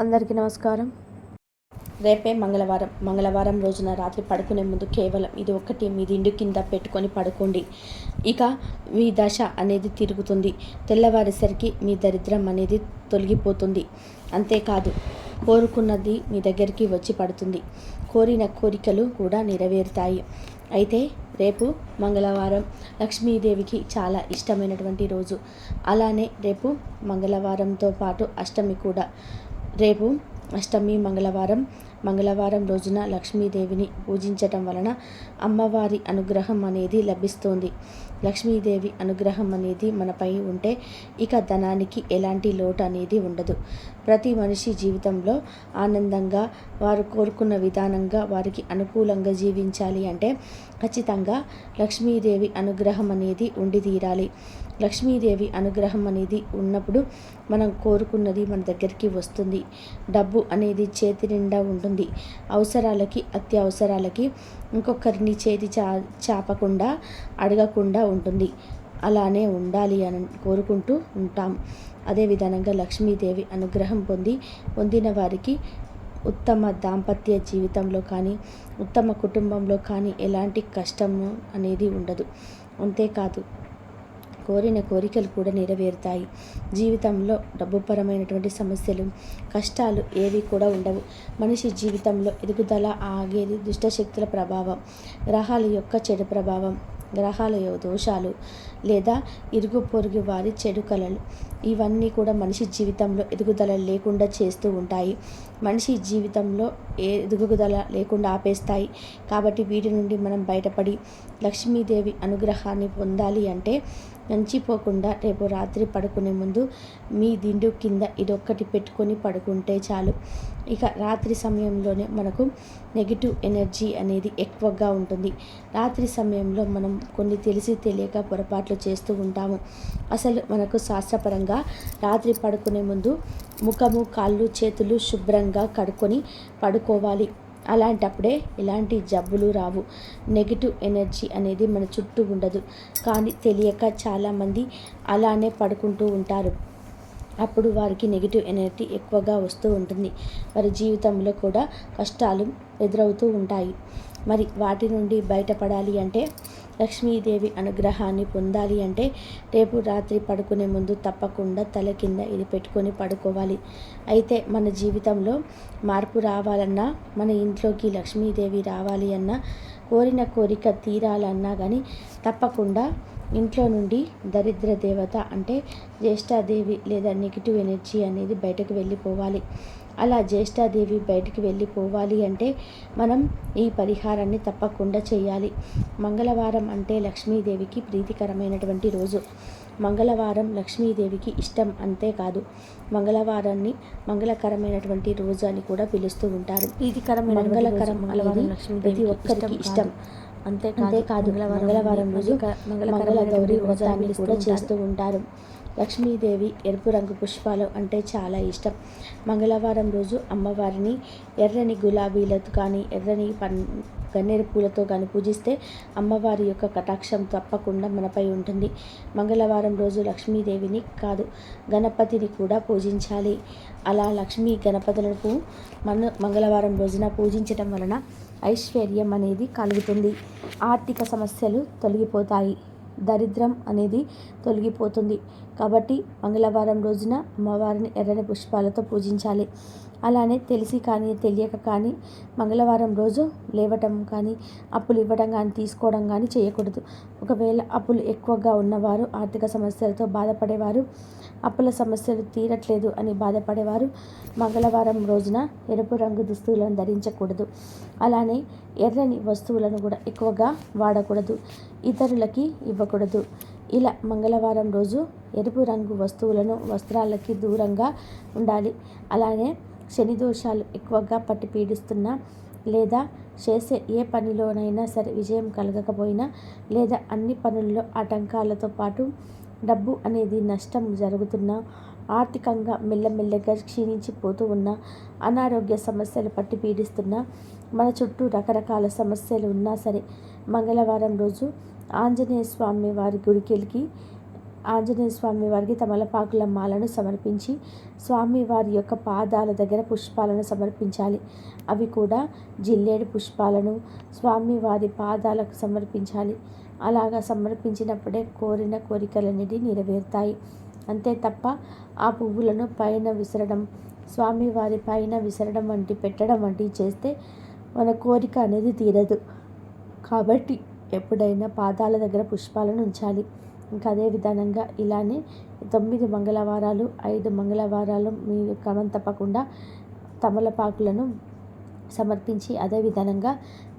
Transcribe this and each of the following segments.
అందరికీ నమస్కారం. రేపే మంగళవారం. మంగళవారం రోజున రాత్రి పడుకునే ముందు కేవలం ఇది ఒక్కటి మీ దిండు కింద పెట్టుకొని పడుకోండి. ఇక మీ దశ అనేది తిరుగుతుంది. తెల్లవారేసరికి మీ దరిద్రం అనేది తొలగిపోతుంది. అంతేకాదు కోరుకున్నది మీ దగ్గరికి వచ్చి పడుతుంది. కోరిన కోరికలు కూడా నెరవేరుతాయి. అయితే రేపు మంగళవారం లక్ష్మీదేవికి చాలా ఇష్టమైనటువంటి రోజు. అలానే రేపు మంగళవారంతో పాటు అష్టమి కూడా. రేపు అష్టమి మంగళవారం. మంగళవారం రోజున లక్ష్మీదేవిని పూజించటం వలన అమ్మవారి అనుగ్రహం అనేది లభిస్తుంది. లక్ష్మీదేవి అనుగ్రహం అనేది మనపై ఉంటే ఇక ధనానికి ఎలాంటి లోటు అనేది ఉండదు. ప్రతి మనిషి జీవితంలో ఆనందంగా వారు కోరుకున్న విధానంగా వారికి అనుకూలంగా జీవించాలి అంటే ఖచ్చితంగా లక్ష్మీదేవి అనుగ్రహం అనేది ఉండి తీరాలి. లక్ష్మీదేవి అనుగ్రహం అనేది ఉన్నప్పుడు మనం కోరుకున్నది మన దగ్గరికి వస్తుంది. డబ్బు అనేది చేతి నిండా ఉంటుంది. అవసరాలకి అత్యవసరాలకి ఇంకొకరిని చేతి చా చాపకుండా అడగకుండా ఉంటుంది. అలానే ఉండాలి అని కోరుకుంటూ ఉంటాం. అదే విధంగా లక్ష్మీదేవి అనుగ్రహం పొంది పొందిన వారికి ఉత్తమ దాంపత్య జీవితంలో కానీ ఉత్తమ కుటుంబంలో కానీ ఎలాంటి కష్టము అనేది ఉండదు. అంతేకాదు కోరిన కోరికలు కూడా నెరవేరుతాయి. జీవితంలో డబ్బుపరమైనటువంటి సమస్యలు కష్టాలు ఏవి కూడా ఉండవు. మనిషి జీవితంలో ఎదుగుదల ఆగేది దుష్టశక్తుల ప్రభావం గ్రహాల యొక్క చెడు ప్రభావం గ్రహాల యొక్క దోషాలు లేదా ఇరుగు పొరుగు వారి చెడు కళలు ఇవన్నీ కూడా మనిషి జీవితంలో ఎదుగుదల లేకుండా చేస్తూ ఉంటాయి. మనిషి జీవితంలో ఏ ఎదుగుదల లేకుండా ఆపేస్తాయి. కాబట్టి వీటి నుండి మనం బయటపడి లక్ష్మీదేవి అనుగ్రహాన్ని పొందాలి అంటే నంచిపోకుండా రేపు రాత్రి పడుకునే ముందు మీ దిండు కింద ఇదొక్కటి పెట్టుకొని పడుకుంటే చాలు. ఇక రాత్రి సమయంలోనే మనకు నెగిటివ్ ఎనర్జీ అనేది ఎక్కువగా ఉంటుంది. రాత్రి సమయంలో మనం కొన్ని తెలిసి తెలియక పొరపాట్లు చేస్తూ ఉంటాము. అసలు మనకు శాస్త్రపరంగా రాత్రి పడుకునే ముందు ముఖము కాళ్ళు చేతులు శుభ్రంగా కడుక్కొని పడుకోవాలి. అలాంటప్పుడే ఎలాంటి జబ్బులు రావు. నెగిటివ్ ఎనర్జీ అనేది మన చుట్టూ ఉండదు. కానీ తెలియక చాలామంది అలానే పడుకుంటూ ఉంటారు. అప్పుడు వారికి నెగిటివ్ ఎనర్జీ ఎక్కువగా వస్తూ ఉంటుంది. వారి జీవితంలో కూడా కష్టాలు ఎదురవుతూ ఉంటాయి. మరి వాటి నుండి బయటపడాలి అంటే లక్ష్మీదేవి అనుగ్రహాన్ని పొందాలి అంటే రేపు రాత్రి పడుకునే ముందు తప్పకుండా తల కింద ఇది పెట్టుకొని పడుకోవాలి. అయితే మన జీవితంలో మార్పు రావాలన్నా మన ఇంట్లోకి లక్ష్మీదేవి రావాలి అన్నా కోరిన కోరిక తీరాలన్నా కానీ తప్పకుండా ఇంట్లో నుండి దరిద్ర దేవత అంటే జ్యేష్ఠాదేవి లేదా నెగిటివ్ ఎనర్జీ అనేది బయటకు వెళ్ళిపోవాలి. అలా జ్యేష్ఠాదేవి బయటికి వెళ్ళిపోవాలి అంటే మనం ఈ పరిహారాన్ని తప్పకుండా చేయాలి. మంగళవారం అంటే లక్ష్మీదేవికి ప్రీతికరమైనటువంటి రోజు. మంగళవారం లక్ష్మీదేవికి ఇష్టం అంతేకాదు మంగళవారాన్ని మంగళకరమైనటువంటి రోజు అని కూడా పిలుస్తూ ఉంటారు. ప్రీతికరమైన మంగళకరం అనేది ప్రతి ఒక్కరికి ఇష్టం అంతేకాదు మంగళవారం రోజు మంగళ గౌరి వ్రతాన్ని కూడా చేస్తూ ఉంటారు. లక్ష్మీదేవి ఎరుపు రంగు పుష్పాలు అంటే చాలా ఇష్టం. మంగళవారం రోజు అమ్మవారిని ఎర్రని గులాబీలతో కానీ ఎర్రని పన్ గన్నేరు పూలతో కానీ పూజిస్తే అమ్మవారి యొక్క కటాక్షం తప్పకుండా మనపై ఉంటుంది. మంగళవారం రోజు లక్ష్మీదేవిని కాదు గణపతిని కూడా పూజించాలి. అలా లక్ష్మీ గణపతులకు మన మంగళవారం రోజున పూజించడం వలన ఐశ్వర్యం అనేది కలుగుతుంది. ఆర్థిక సమస్యలు తొలగిపోతాయి. దరిద్రం అనేది తొలగిపోతుంది. కాబట్టి మంగళవారం రోజున అమ్మవారిని ఎర్రని పుష్పాలతో పూజించాలి. అలానే తెలిసి కానీ తెలియక కానీ మంగళవారం రోజు లేవటం కానీ అప్పులు ఇవ్వడం కానీ తీసుకోవడం కానీ చేయకూడదు. ఒకవేళ అప్పులు ఎక్కువగా ఉన్నవారు ఆర్థిక సమస్యలతో బాధపడేవారు అప్పుల సమస్యలు తీరట్లేదు అని బాధపడేవారు మంగళవారం రోజున ఎరుపు రంగు దుస్తువులను ధరించకూడదు. అలానే ఎర్రని వస్తువులను కూడా ఎక్కువగా వాడకూడదు. ఇతరులకి ఇవ్వకూడదు. ఇలా మంగళవారం రోజు ఎరుపు రంగు వస్తువులను వస్త్రాలకి దూరంగా ఉండాలి. అలానే శని దోషాలు ఎక్కువగా పట్టి పీడిస్తున్నా లేదా చేసే ఏ పనిలోనైనా సరే విజయం కలగకపోయినా లేదా అన్ని పనుల్లో ఆటంకాలతో పాటు డబ్బు అనేది నష్టం జరుగుతున్నా ఆర్థికంగా మెల్లమెల్లగా క్షీణించిపోతూ ఉన్న అనారోగ్య సమస్యలు పట్టి పీడిస్తున్నా మన చుట్టూ రకరకాల సమస్యలు ఉన్నా సరే మంగళవారం రోజు ఆంజనేయ స్వామి వారి గుడికి ఆంజనేయ స్వామి వారికి తమలపాకుల మాలను సమర్పించి స్వామివారి యొక్క పాదాల దగ్గర పుష్పాలను సమర్పించాలి. అవి కూడా జిల్లేడు పుష్పాలను స్వామి వారి పాదాలకు సమర్పించాలి. అలాగా సమర్పించినప్పుడే కోరిన కోరికలన్నిటి నెరవేరుతాయి. అంతే తప్ప ఆ పువ్వులను పైన విసరడం స్వామి వారి పైన విసరడం వంటి పెట్టడం వంటివి చేస్తే మన కోరిక అనేది తీరదు. కాబట్టి ఎప్పుడైనా పాదాల దగ్గర పుష్పాలను ఉంచాలి. ఇంకా అదే విధానంగా ఇలానే తొమ్మిది మంగళవారాలు ఐదు మంగళవారాలు మీరు క్రమం తప్పకుండా తమలపాకులను సమర్పించి అదే విధానంగా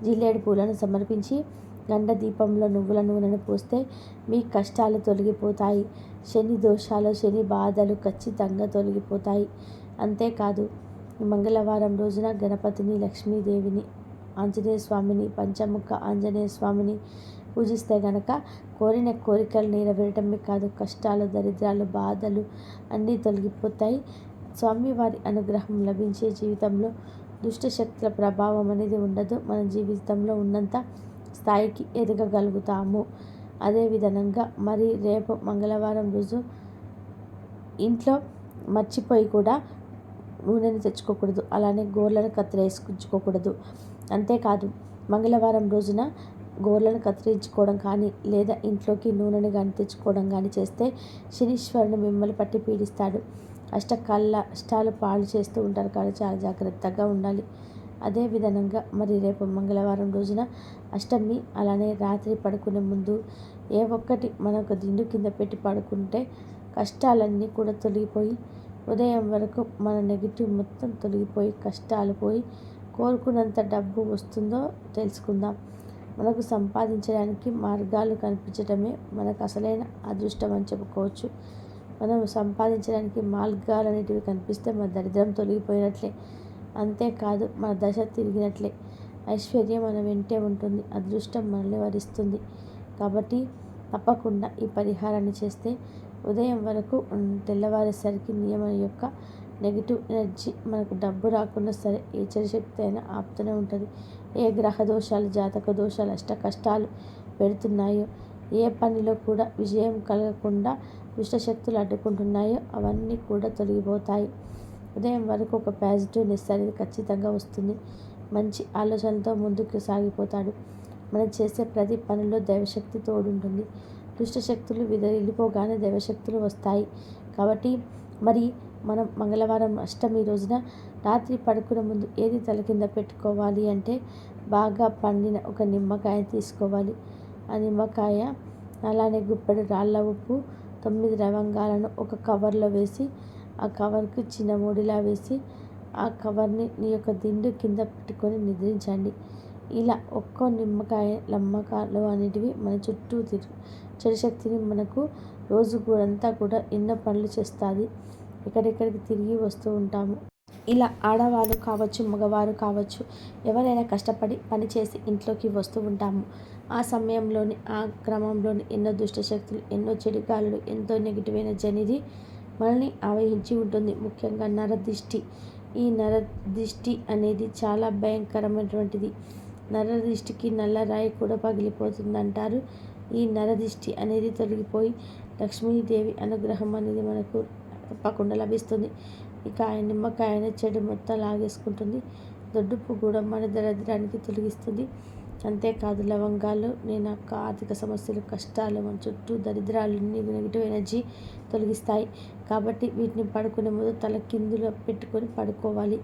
జిల్లేడు పూలను సమర్పించి గండ దీపంలో నువ్వుల నూనెను పోస్తే మీ కష్టాలు తొలగిపోతాయి. శని దోషాలు శని బాధలు ఖచ్చితంగా తొలగిపోతాయి. అంతేకాదు మంగళవారం రోజున గణపతిని లక్ష్మీదేవిని ఆంజనేయ స్వామిని పంచముఖ ఆంజనేయ స్వామిని పూజిస్తే గనక కోరిన కోరికలు నెరవేరటమే కాదు కష్టాలు దరిద్రాలు బాధలు అన్నీ తొలగిపోతాయి. స్వామివారి అనుగ్రహం లభించే జీవితంలో దుష్టశక్తుల ప్రభావం అనేది ఉండదు. మన జీవితంలో ఉన్నంత స్థాయికి ఎదగగలుగుతాము. అదేవిధంగా మరి రేపు మంగళవారం రోజు ఇంట్లో మర్చిపోయి కూడా నూనెని తెచ్చుకోకూడదు. అలానే గోర్లను కత్తిరేసుకుంచుకోకూడదు అంతేకాదు మంగళవారం రోజున గోర్లను కత్తిరించుకోవడం కానీ లేదా ఇంట్లోకి నూనెని కానీ తెచ్చుకోవడం కానీ చేస్తే శనీశ్వరుని మిమ్మల్ని పట్టి పీడిస్తాడు. అష్టకళ్ళ అష్టాలు పాలు చేస్తూ ఉంటారు కానీ చాలా జాగ్రత్తగా ఉండాలి. అదే విధంగా మరి రేపు మంగళవారం రోజున అష్టమి అలానే రాత్రి పడుకునే ముందు ఏ ఒక్కటి మనకు దిండు కింద పెట్టి పడుకుంటే కష్టాలన్నీ కూడా తొలగిపోయి ఉదయం వరకు మన నెగిటివ్ మొత్తం తొలగిపోయి కష్టాలు పోయి కోరుకున్నంత డబ్బు వస్తుందో తెలుసుకుందాం. మనకు సంపాదించడానికి మార్గాలు కనిపించడమే మనకు అసలైన అదృష్టం అని చెప్పుకోవచ్చు. మనం సంపాదించడానికి మార్గాలు అనేటివి కనిపిస్తే మన దరిద్రం తొలగిపోయినట్లే. అంతేకాదు మన దశ తిరిగినట్లే. ఐశ్వర్యం మన వెంటే ఉంటుంది. అదృష్టం మనల్ని వరిస్తుంది. కాబట్టి తప్పకుండా ఈ పరిహారాన్ని చేస్తే ఉదయం వరకు తెల్లవారేసరికి నియమం యొక్క నెగిటివ్ ఎనర్జీ మనకు డబ్బు రాకుండా సరే ఏ శక్తి అయినా ఆపుతూనే ఉంటుంది. ఏ గ్రహ దోషాలు జాతక దోషాలు అష్ట కష్టాలు పెడుతున్నాయో ఏ పనిలో కూడా విజయం కలగకుండా దుష్టశక్తులు అడ్డుకుంటున్నాయో అవన్నీ కూడా తొలగిపోతాయి. ఉదయం వరకు ఒక పాజిటివ్నెస్ అనేది ఖచ్చితంగా వస్తుంది. మంచి ఆలోచనతో ముందుకు సాగిపోతాడు. మనం చేసే ప్రతి పనిలో దైవశక్తి తోడుంటుంది. దుష్టశక్తులు విదిలిపోగానే దైవశక్తులు వస్తాయి. కాబట్టి మరి మనం మంగళవారం అష్టమి రోజున రాత్రి పడుకునే ముందు ఏది తల కింద పెట్టుకోవాలి అంటే బాగా పండిన ఒక నిమ్మకాయ తీసుకోవాలి. ఆ నిమ్మకాయ అలానే గుప్పెడు రాళ్ళ ఉప్పు తొమ్మిది లవంగాలను ఒక కవర్లో వేసి ఆ కవర్కి చిన్న ముడిలా వేసి ఆ కవర్ని నీ యొక్క దిండు కింద పెట్టుకొని నిద్రించండి. ఇలా ఒక్కో నిమ్మకాయ నమ్మకాలు అనేటివి మన చుట్టూ తిరుగు చెడు శక్తిని మనకు రోజు అంతా కూడా ఎన్నో పనులు చేస్తుంది. ఎక్కడెక్కడికి తిరిగి వస్తూ ఉంటాము. ఇలా ఆడవారు కావచ్చు మగవారు కావచ్చు ఎవరైనా కష్టపడి పనిచేసి ఇంట్లోకి వస్తూ ఉంటాము. ఆ సమయంలోని ఆ క్రమంలోని ఎన్నో దుష్టశక్తులు ఎన్నో చెడుగాలు ఎంతో నెగిటివ్ ఎనర్జీ అనేది మనల్ని ఆవహించి ఉంటుంది. ముఖ్యంగా నరదిష్టి. ఈ నరదిష్టి అనేది చాలా భయంకరమైనటువంటిది. నరదిష్టికి నల్లరాయి కూడా పగిలిపోతుందంటారు. ఈ నరదిష్టి అనేది తొలగిపోయి లక్ష్మీదేవి అనుగ్రహం అనేది మనకు తప్పకుండా లభిస్తుంది. ఇక ఆయన నిమ్మకాయన చెడు మొత్తం లాగేసుకుంటుంది. దొడ్డుపు కూడా మన దరిద్రానికి తొలగిస్తుంది. అంతేకాదు లవంగాలు నేను యొక్క ఆర్థిక సమస్యలు కష్టాలు మన చుట్టూ దరిద్రాలన్నీ నెగిటివ్ ఎనర్జీ తొలగిస్తాయి. కాబట్టి వీటిని పడుకునే ముందు తల కిందులో పెట్టుకొని పడుకోవాలి.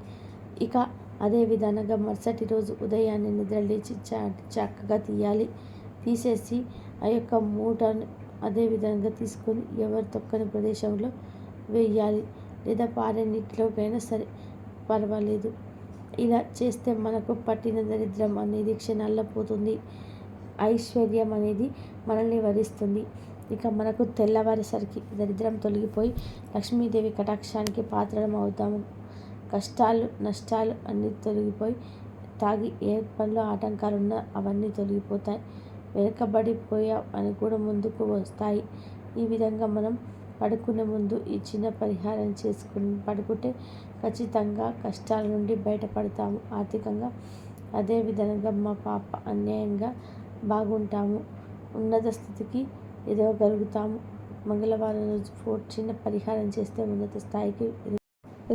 ఇక అదే విధానంగా మరుసటి రోజు ఉదయాన్నే నిద్ర లేచి చక్కగా తీయాలి. తీసేసి ఆ యొక్క మూటను అదే విధంగా తీసుకొని ఎవరు తొక్కని ప్రదేశంలో వేయాలి లేదా పారే నీటిలోకైనా సరే. పర్వాలేదు. ఇలా చేస్తే మనకు పట్టిన దరిద్రం అనేది క్షణాల్లో పోతుంది. ఐశ్వర్యం అనేది మనల్ని వరిస్తుంది. ఇక మనకు తెల్లవారేసరికి దరిద్రం తొలగిపోయి లక్ష్మీదేవి కటాక్షానికి పాత్రడం అవుతాము. కష్టాలు నష్టాలు అన్నీ తొలగిపోయి తాగి ఏ పనిలో ఆటంకాలు ఉన్నా అవన్నీ తొలగిపోతాయి. వెనుకబడిపోయా అని కూడా ముందుకు వస్తాయి. ఈ విధంగా మనం పడుకునే ముందు ఈ చిన్న పరిహారం చేసుకుని పడుకుంటే ఖచ్చితంగా కష్టాల నుండి బయటపడతాము. ఆర్థికంగా అదేవిధంగా మా పాప అన్యాయంగా బాగుంటాము. ఉన్నత స్థితికి ఎదగలుగుతాము మంగళవారం రోజు ఫోర్ చిన్న పరిహారం చేస్తే ఉన్నత స్థాయికి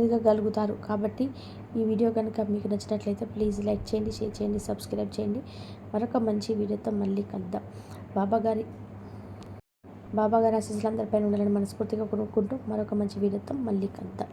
ఎదగగలుగుతారు. కాబట్టి ఈ వీడియో కనుక మీకు నచ్చినట్లయితే ప్లీజ్ లైక్ చేయండి షేర్ చేయండి సబ్స్క్రైబ్ చేయండి. మరొక మంచి వీడియోతో మళ్ళీ కలుద్దాం. బాబాగారి బాబాగారి ఆశీస్సులు అందరిపైన ఉండాలని మనస్ఫూర్తిగా కొనుక్కుంటూ మరొక మంచి వీరత్వం మళ్ళీ కలుద్దాం.